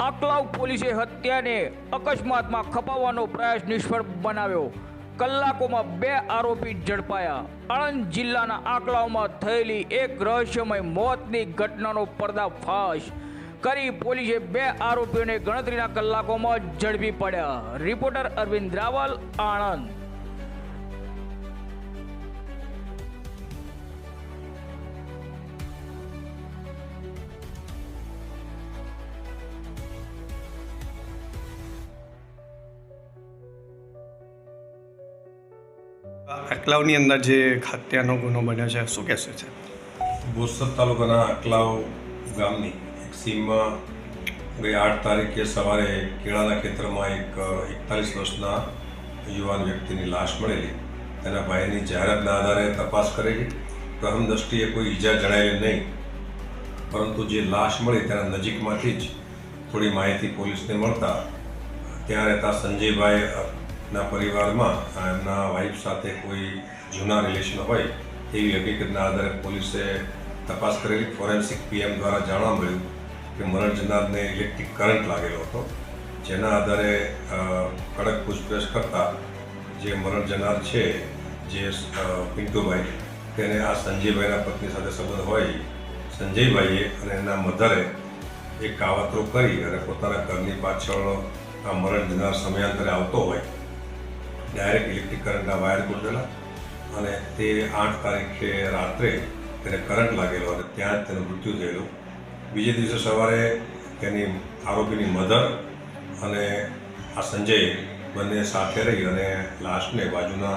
આકલાવ પોલીસે હત્યાને અકસ્માતમાં ખપાવવાનો પ્રયાસ નિષ્ફળ બનાવ્યો. કલાકોમાં બે આરોપી ઝડપાયા. આણંદ જિલ્લાના આકલાવમાં થયેલી એક રહસ્યમય મોતની ઘટનાનો પર્દાફાશ કરી પોલીસે બે આરોપીઓને ગણતરીના કલાકોમાં ઝડપી પડ્યા. રિપોર્ટર અરવિંદ રાવલ, આણંદ. અકલાવની અંદર જે ખાત્યાનો ગુનો બન્યો છે, શું કહેશે છે? બોરસદ તાલુકાના આકલાવ ગામની એક સીમમાં ગઈ આઠ તારીખે સવારે કેળાના ખેતરમાં એક, એકતાલીસ વર્ષના યુવાન વ્યક્તિની લાશ મળેલી. તેના ભાઈની જાહેરાતના આધારે તપાસ કરેલી. પ્રથમ દ્રષ્ટિએ કોઈ ઈજા જણાયેલી નહીં. પરંતુ જે લાશ મળી તેના નજીકમાંથી જ થોડી માહિતી પોલીસને મળતા, ત્યાં રહેતા સંજયભાઈ ના પરિવારમાં એમના વાઈફ સાથે કોઈ જૂના રિલેશન હોય, એવી હકીકતના આધારે પોલીસે તપાસ કરેલી. ફોરેન્સિક પીએમ દ્વારા જાણવા મળ્યું કે મરણ જનારને ઇલેક્ટ્રિક કરંટ લાગેલો હતો, જેના આધારે કડક પૂછપરછ કરતા જે મરણ જનાર છે, જે પિન્ટુભાઈ, તેને આ સંજયભાઈના પત્ની સાથે સંબંધ હોય, સંજયભાઈએ અને એના મધરે એક કાવતરો કરી અને પોતાના ઘરની પાછળ આ મરણ જનાર સમયાંતરે આવતો હોય. ડાયરેક્ટ ઇલેક્ટ્રિક કરંટના વાયર ગોઠવેલા અને તે આઠ તારીખે રાત્રે તેને કરંટ લાગેલો અને ત્યાં જ તેનું મૃત્યુ થયેલું. બીજે દિવસે સવારે તેની આરોપીની મધર અને આ સંજય બંને સાથે રહી અને લાશને બાજુના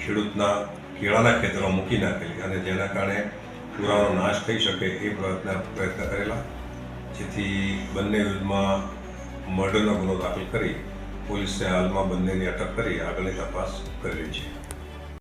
ખેડૂતના કેળાના ખેતરમાં મૂકી નાખેલી અને જેના કારણે પુરાવાનો નાશ થઈ શકે એ પ્રયત્ન પ્રયત્ન કરેલા, જેથી બંને વિરુદ્ધમાં મર્ડરનો ગુનો દાખલ કરી પોલીસે હાલમાં બંનેની અટક કરી આગળની તપાસ કરી છે.